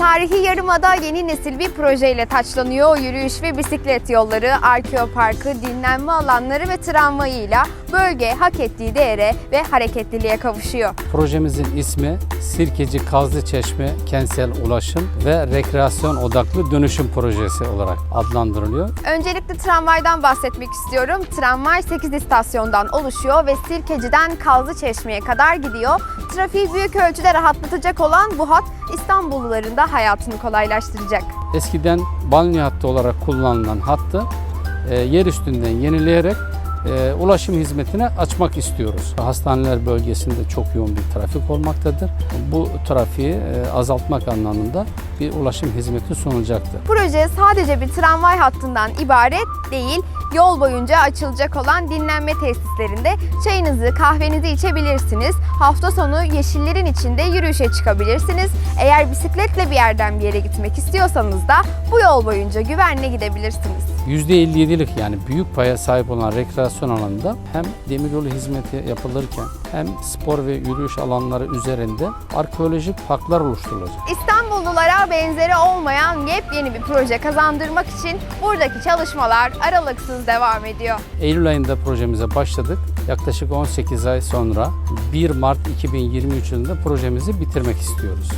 Tarihi Yarımada yeni nesil bir projeyle taçlanıyor. Yürüyüş ve bisiklet yolları, Arkeo Parkı, dinlenme alanları ve tramvayıyla bölge hak ettiği değere ve hareketliliğe kavuşuyor. Projemizin ismi Sirkeci Kazlı Çeşme Kentsel Ulaşım ve Rekreasyon Odaklı Dönüşüm Projesi olarak adlandırılıyor. Öncelikle tramvaydan bahsetmek istiyorum. Tramvay 8 istasyondan oluşuyor ve Sirkeci'den Kazlıçeşme'ye kadar gidiyor. Trafiği büyük ölçüde rahatlatacak olan bu hat İstanbulluların da hayatını kolaylaştıracak. Eskiden balneo hattı olarak kullanılan hattı e, yer üstünden yenileyerek e, ulaşım hizmetine açmak istiyoruz. Hastaneler bölgesinde çok yoğun bir trafik olmaktadır. Bu trafiği e, azaltmak anlamında bir ulaşım hizmeti sunulacaktır. Proje sadece bir tramvay hattından ibaret değil, yol boyunca açılacak olan dinlenme tesislerinde çayınızı, kahvenizi içebilirsiniz. Hafta sonu yeşillerin içinde yürüyüşe çıkabilirsiniz. Eğer bisikletle bir yerden bir yere gitmek istiyorsanız da bu yol boyunca güvenle gidebilirsiniz. %57'lik yani büyük paya sahip olan rekreasyon alanında hem demiryolu hizmeti yapılırken hem spor ve yürüyüş alanları üzerinde arkeolojik parklar oluşturulacak. İstanbullulara benzeri olmayan yepyeni bir proje kazandırmak için buradaki çalışmalar aralıksız devam ediyor. Eylül ayında projemize başladık. Yaklaşık 18 ay sonra 1 Mart 2023 yılında projemizi bitirmek istiyoruz.